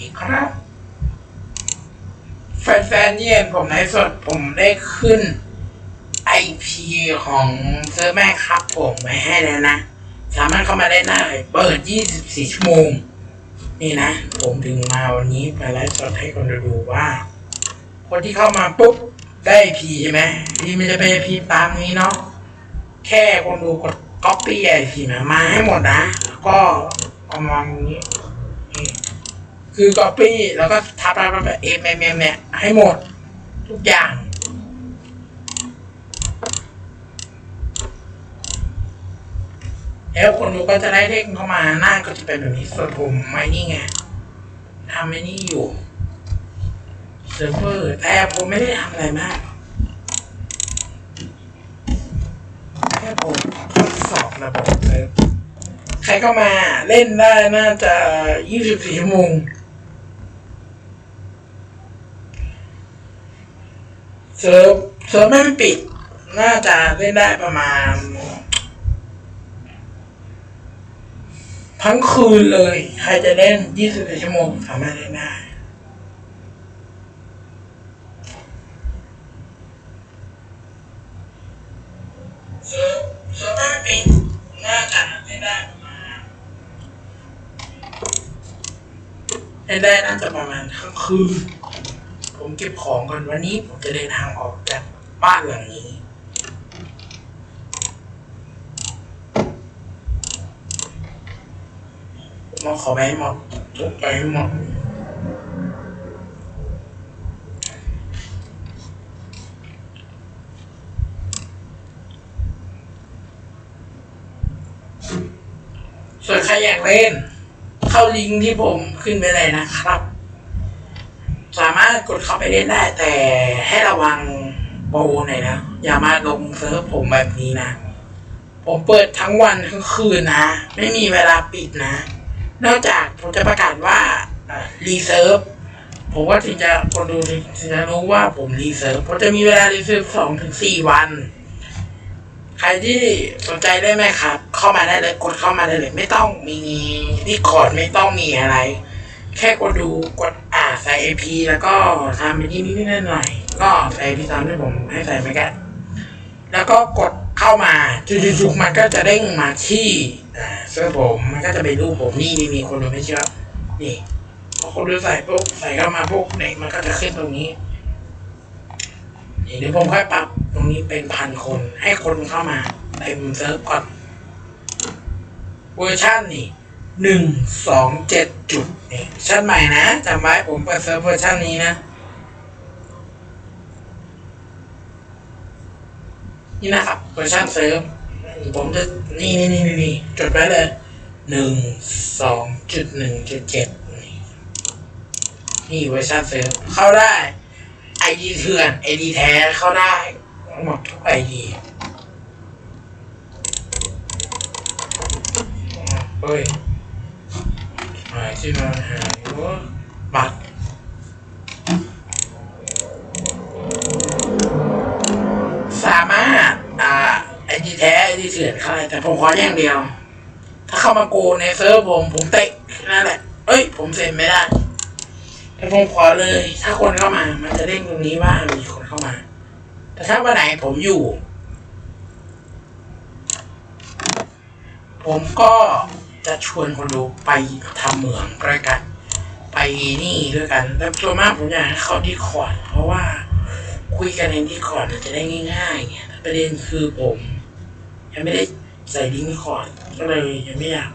ดีครับ แฟนๆที่เห็นผมในสดผมได้ขึ้น IP ของเซิร์แม่ครับผมไว้ให้แล้วนะ สามารถเข้ามาได้ได้เปิด 24 ชั่วโมง นี่นะ ผมถึงมาวันนี้ไปไลฟ์สดให้คนดูว่า คนที่เข้ามาปุ๊บ ได้ IP ใช่ไหมพี่ไม่จะเป็น IP ตามนี้เนาะแค่คนดูกด copy IP มามาให้หมดนะ ก็ประมาณนี้ คือ copy แล้วก็ทับทับทับเอ็มเอ็มเอ็มเนี่ยให้หมด ทุกอย่าง แล้วคนดูก็จะได้เด้งเข้ามาหน้าก็จะเป็นแบบนี้ส่วนผมไม่นี่ไงทำไม่นี่อยู่เซิร์ฟเวอร์แต่ผมไม่ได้ทำอะไรมากแค่ผมทดสอบระบบเซิร์ฟใครเข้ามาเล่นได้น่าจะ 24ชั่วโมง เซิร์ฟเซิร์ฟไม่ปิด น่าจะเล่นได้ประมาณ ทั้งคืนเลย ใครจะเล่น 24 ชั่วโมงสามารถเล่นได้เซิร์ฟเซิร์ฟไม่ปิด น่าจะเล่นได้ประมาณเล่นได้น่าจะประมาณทั้งคืน เก็บของก่อนวันนี้ผมจะเดินทางออกจากบ้านหลังนี้ มอาขอไปให้หมดทุกไปให้หมดส่วนใครอยากเล่น เข้าลิงก์ที่ผมขึ้นไปเลยนะครับ สามารถกดเข้าไปเล่นได้ แต่ให้ระวังโปรหน่อยนะ อย่ามาลงเซิร์ฟผมแบบนี้นะ ผมเปิดทั้งวันทั้งคืนนะ ไม่มีเวลาปิดนะ นอกจากผมจะประกาศว่ารีเซิร์ฟผมก็ถึงจะคนดูถึงจะรู้ว่าผมรีเซิร์ฟผมจะมีเวลารีเซิร์ฟสองถึงสี่วัน ใครที่สนใจได้ไหมครับ เข้ามาได้เลยกดเข้ามาได้เลย ไม่ต้องมีดีคอร์ดไม่ต้องมีอะไร แค่กดดูกดอ่าใส่ IP แล้วก็ทำไปนิดนิดๆหน่อยๆก็ใส่ IP ตามที่ผมให้ใส่ไปแค่แล้วก็กดเข้ามาจุกๆมันก็จะเด้งมาที่อ่าเสื้อผมมันก็จะเป็นรูปผมนี่นี่มีคนดูไม่เชื่อนี่พอคนดูใส่ปุ๊บใส่เข้ามาปุ๊บเนี่ยมันก็จะขึ้นตรงนี้นี่เดี๋ยวผมค่อยปรับตรงนี้เป็นพันคนให้คนเข้ามาเต็มเซิร์ฟก่อนเวอร์ชันนี่ หนึ่งสองเจ็ดจุดนี่ชั้นใหม่นะจำไว้ผมเปิดเซิร์ฟเวอร์ชันนี้นะ นี่นะครับเวอร์ชันเซิร์ฟผมจะนี่นี่นี่นี่จดไว้เลยหนึ่งสองจุดหนึ่งจุดเจ็ดนี่เวอร์ชันเซิร์ฟเข้าได้ไอดีเถื่อนไอดีแท้เข้าได้หมดทุกไอดีเฮ้ยายที่มาหายวะบัตรสามารถ อ่า ไอดีแท้ไอดีเถื่อนเข้าได้แต่ผมขออย่างเดียว ถ้าเข้ามาโกในเซิร์ฟผมผมเตะนั่นแหละ เอ้ย ผมเซ็นไม่ได้ แต่ผมขอเลย ถ้าคนเข้ามา มันจะเด้งตรงนี้ว่ามีคนเข้ามา แต่ถ้าวันไหนผมอยู่ ผมก็ จะชวนคนดูไปทำเหมืองด้วยกัน ไปนี่ด้วยกัน แต่ส่วนมากผมอยากให้เข้าดีคอร์ดเพราะว่าคุยกันในดีคอร์ดจะได้ง่ายๆไงแต่ประเด็นคือผม ยังไม่ได้ใส่ลิงคอร์ดก็เลยยังไม่อยาก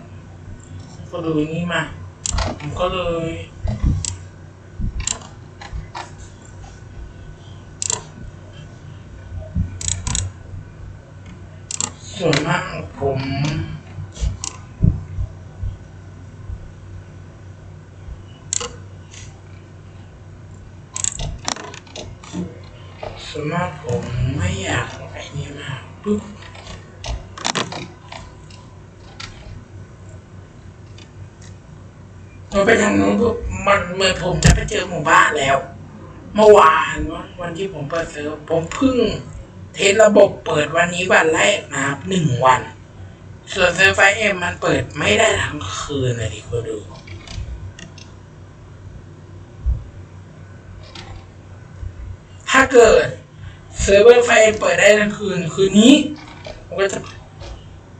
ก็ดูอย่างนี้มาผมก็เลยส่วนมากผม หนูไปทางนู้นปุ๊บมันเมื่อผมจะไปเจอหมู่บ้านแล้ว เมื่อวานวันที่ผมเปิดเซิร์ฟผมเพิ่ง เทสระบบเปิดวันนี้วันแรกนะครับหนึ่งวัน ส่วนเซิร์ฟไฟเอ็มมันเปิดไม่ได้ทั้งคืนเลยทีคุณดูถ้าเกิด เซิร์ฟเวอร์ไฟเปิดได้ทั้งคืนคืนนี้ผมก็จะ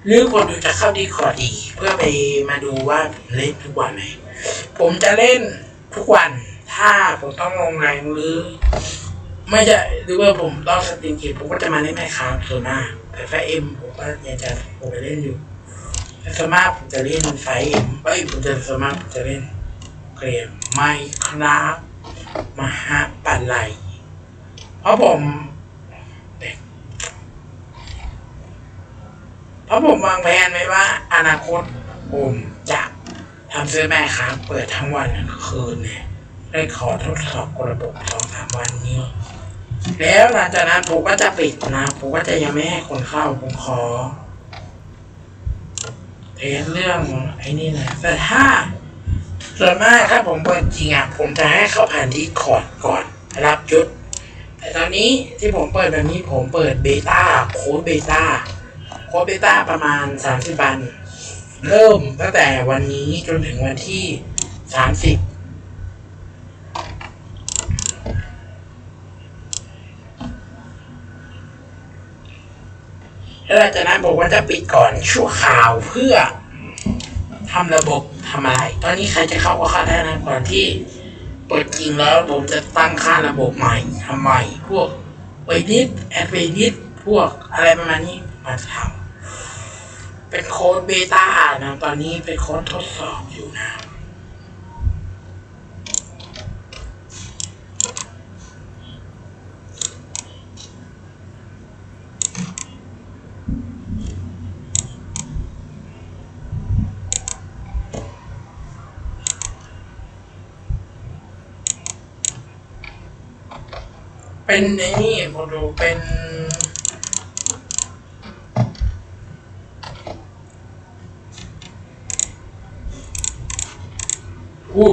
หรือคนดูจะเข้าดีคอร์ดีเพื่อไปมาดูว่าผมเล่นทุกวันไหมผมจะเล่นทุกวัน ถ้าผมต้องลงแรงหรือ ไม่จะหรือว่าผมต้องสตรีมเกมผมก็จะมาเล่นแม่ค้าส่วนมาแต่ไฟเอ็มผมก็ยังจะผมไปเล่นอยู่แต่ส่วนมาผมจะเล่นไฟเอ็มเอ้ผมจะสมาผมจะเล่นเกมไม่ครับมหาปัลไลเพราะผมเด็กเพ ราะผมวางแผนไว้ว่า อนาคตผมจะทำซื้อแม่ค้าเปิดทั้งวันทั้งคืนเนี่ยได้ขอทดสอบระบบสองสามวันนี้ แล้วหลังจากนั้นผมก็จะปิดนะผมก็จะยังไม่ให้คนเข้าผมขอเทสเรื่องไอ้นี่นะแต่ถ้าส่วนมากถ้าผมเปิดจริงอะผมจะให้เข้าผ่านที่คอร์ดก่อนรับยุดแต่ตอนนี้ที่ผมเปิดแบบนี้ผมเปิดเบต้าโค้ดเบต้า โคเบต้าประมาณ 30วัน เริ่มตั้งแต่วันนี้จนถึงวันที่ 30แล้วจากนั้นผมก็จะปิดก่อนชั่วคราวเพื่อทำระบบทำอะไร ตอนนี้ใครจะเข้าก็เข้าได้นะก่อนที่เปิดจริงแล้วผมจะตั้งค่าระบบใหม่ทำใหม่ พวกเวนิสแอดเวนิสพวกอะไรประมาณนี้มาทำ เป็นโค้ดเบต้านะตอนนี้เป็นโค้ดทดสอบอยู่นะเป็นไอ้นี่ผมดูเป็นอู้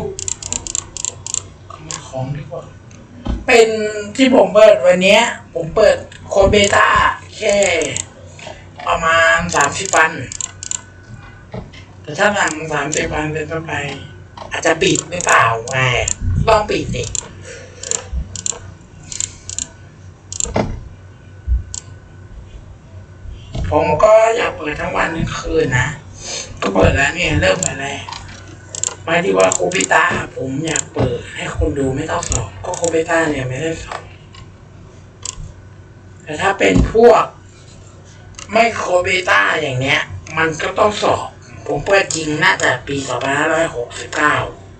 ขโมยของดีกว่า เป็น ที่ผมเปิดวันนี้ผมเปิดโคเบต้าแค่ประมาณสามสิบวัน แต่ถ้าหลังสามสิบวันเป็นต้นไป อาจจะปิดหรือเปล่าไงต้องปิดดิผมก็อยากเปิดทั้งวันทั้งคืนนะ ก็เปิดแล้วเนี่ยเริ่มไปแล้วหมายที่ว่าโคปิต้าผมอยากเปิดให้คนดูไม่ต้องสอบ ก็โคปิต้าเนี่ยไม่ได้สอบ แต่ถ้าเป็นพวกไม่โคเบต้าอย่างเนี้ย มันก็ต้องสอบ ผมเปิดจริงน่าจะปีสองพันห้าร้อยหกสิบเก้า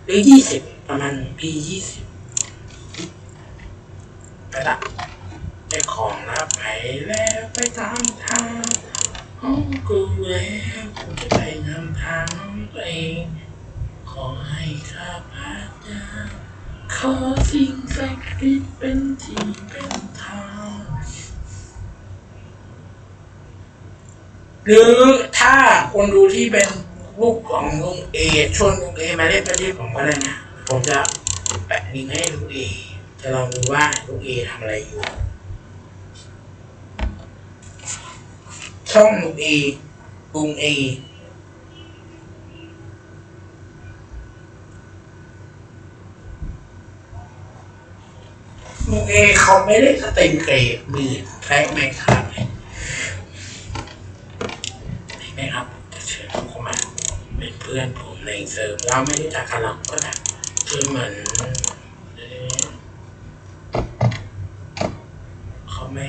หรือยี่สิบประมาณปียี่สิบไปละได้ของรับไปแล้วไปตามทางของกูแล้วกูจะไปนำทางของตัวเองขอให้ข้าพเจ้าขอสิ่งศักดิ์สิทธิ์เป็นที่เป็นทาง หรือถ้าคนดูที่เป็นลูกของลุงเอชวนลุงเอมาเล่นประเทศผมก็ได้นะ ผมจะแปะลิงก์ให้ลุงเอจะลองดูว่าลุงเอทำอะไรอยู่ ช่องลุงเอลุงเอลุงเอเขาไม่ได้สตรีมเกมมือแพ้ไหมครับไหมครับจะเชิญเขาเข้ามาเป็นเพื่อนผมในเซิร์ฟเราไม่รู้จักกันหรอกก็แต่คือเหมือนเขาไม่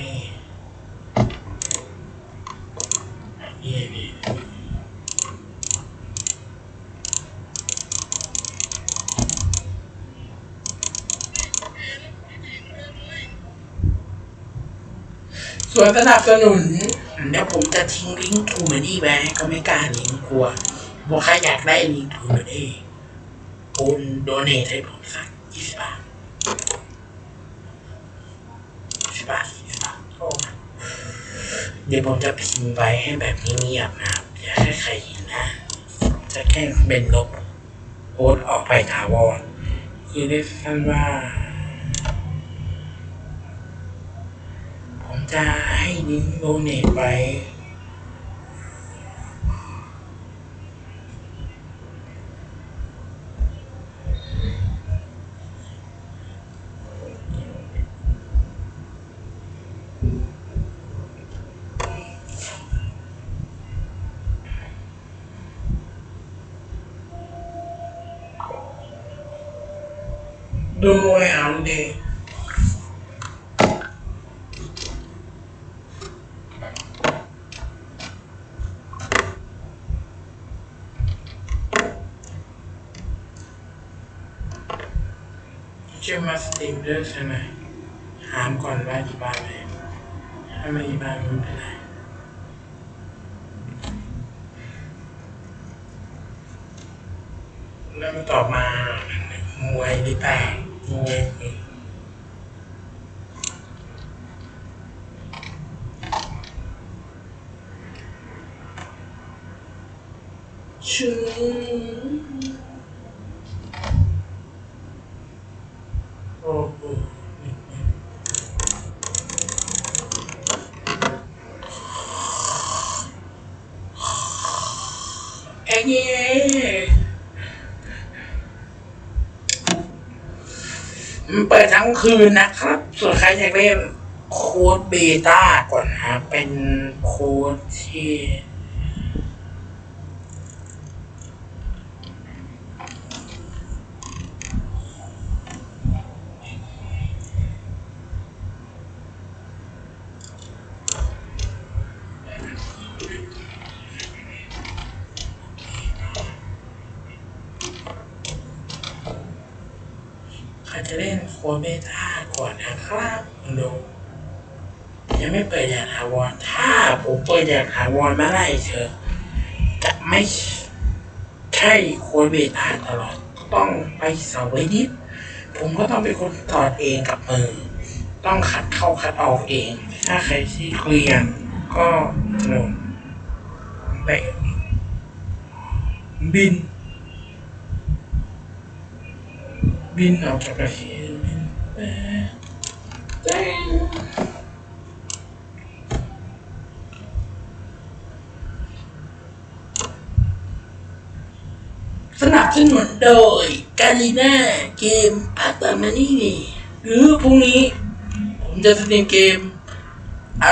นี่นี่ส่วนสนับสนุนเดี๋ยวผมจะทิ้งลิงก์ทูมันนี่ไว้ก็ไม่กล้าลิงก์กลัว บอกใครอยากได้ลิงก์ทูมันนี่โอนโดเนทให้ผมสักยี่สิบบาทสิบบาทยี่สิบบาทโอ้เดี๋ยวผมจะพิมพ์ไว้ให้แบบเงียบนะครับอย่าให้ใครเห็นนะ จะแค่เป็นลบโพสออกไปถาวรคือได้สั้นว่า ผมจะให้ลิงโดเนทไว้ ดูไอ้เอาดีชื่อมาสตรีมด้วยใช่ไหมถามก่อนว่ากี่บาทไหมถ้าไม่กี่บาทไม่เป็นไรแล้วมันตอบมามวยหรือเป ทั้งคืนนะครับ ส่วนใครอยากเล่นโค้ดเบต้าก่อนนะเป็นโค้ดที่ ใครจะเล่น โค้ดเบต้าก่อนนะครับดูยังไม่เปิดอย่างถาวรถ้าผมเปิดอย่างถาวรเมื่อไหรเธอ จะไม่ใช่โค้ดเบต้าตลอดต้องไปเสาไว้นิดผมก็ต้องเป็นคนถอดเองกับมือ ต้องคัดเข้าคัดออกเอง ถ้าใครที่เคลียร์ก็หนุนไปบิน บินออกจากประเทศ สนับสนุนโดยกาลีน่าเกมอัตมานี่นี่หรือพรุ่งนี้ ผมจะสตรีมเกม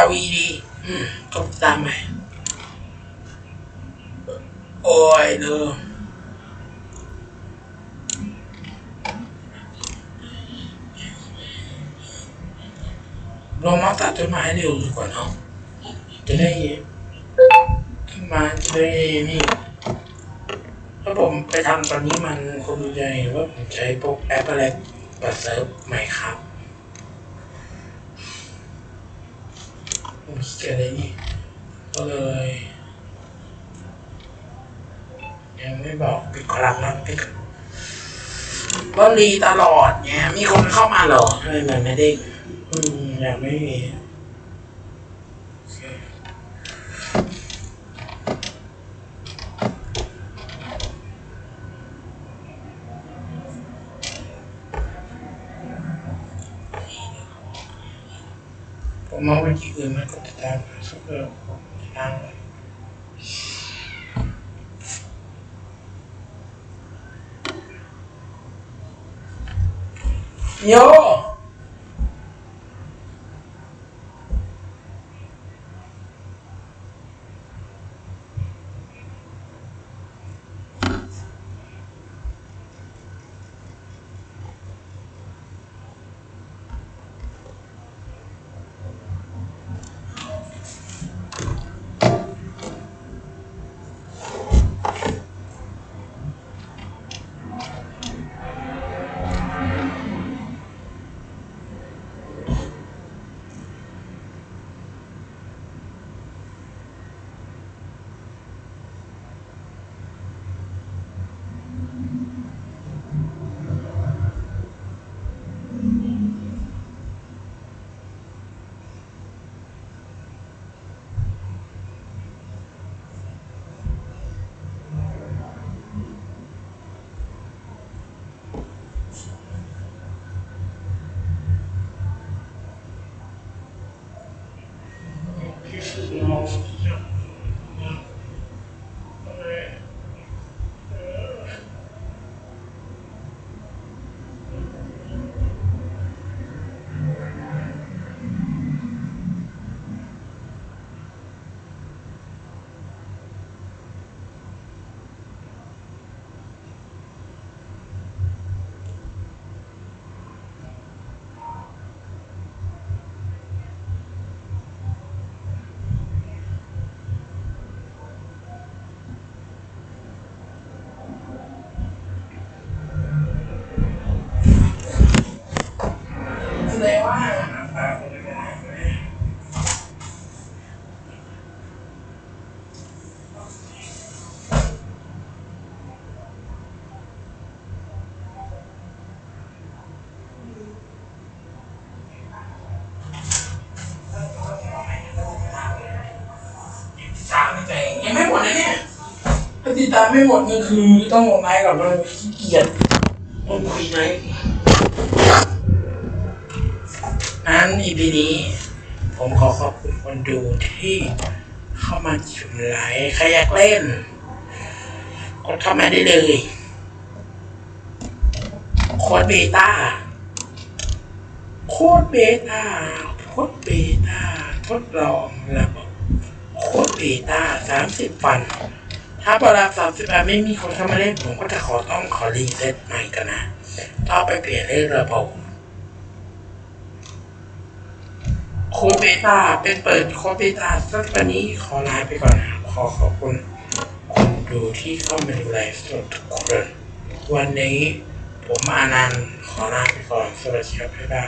RVD อืมก็ตามไปโอ้ยเด้อ เรามาตัดต้นไม้เร็วดีกว่าเนาะจะได้ต้นไม้จะได้นี่ถ้าผมไปทำตอนนี้มันคงจะเห็นว่าผมใช้พวกแอปอะไรปัดเซิร์ฟใหม่ครับผมเกิดอะไรนี่ก็เลย ยังไม่บอกปิดคลังนะปิดก็รีตลอดเนี่ยมีคนเข้ามาเหรอทำไมมันไม่ได้ อืมยังไม่มีโอเคผมมองไปที่ ตามสักเรื่องทางโยตามไม่หมดนี่คือต้องลงไม้กับเราขี้เกียจต้องคุยไหมนั้นอีพีนี้ ผมขอขอบคุณคนดูที่เข้ามาชมไลฟ์ใครอยากเล่นกดเข้ามาได้เลยโค้ดเบต้าโค้ดเบต้าโค้ดเบต้าทดลองระบบโค้ดเบต้าสามสิบวัน ถ้าพอรับสามสิบวันไม่มีคนเข้ามาเล่นผมก็จะขอต้องขอรีเซ็ตใหม่กันนะต้องไปเปลี่ยนเรื่องระบบโคเบตาเป็นเปิดโคเบตาสักวันนี้ขอลาไปก่อนนะขอขอบคุณคนดูที่เข้ามาดูไลฟ์สดทุกคน วันนี้ผมอานันต์ขอลาไปก่อนสวัสดีครับบ๊ายบาย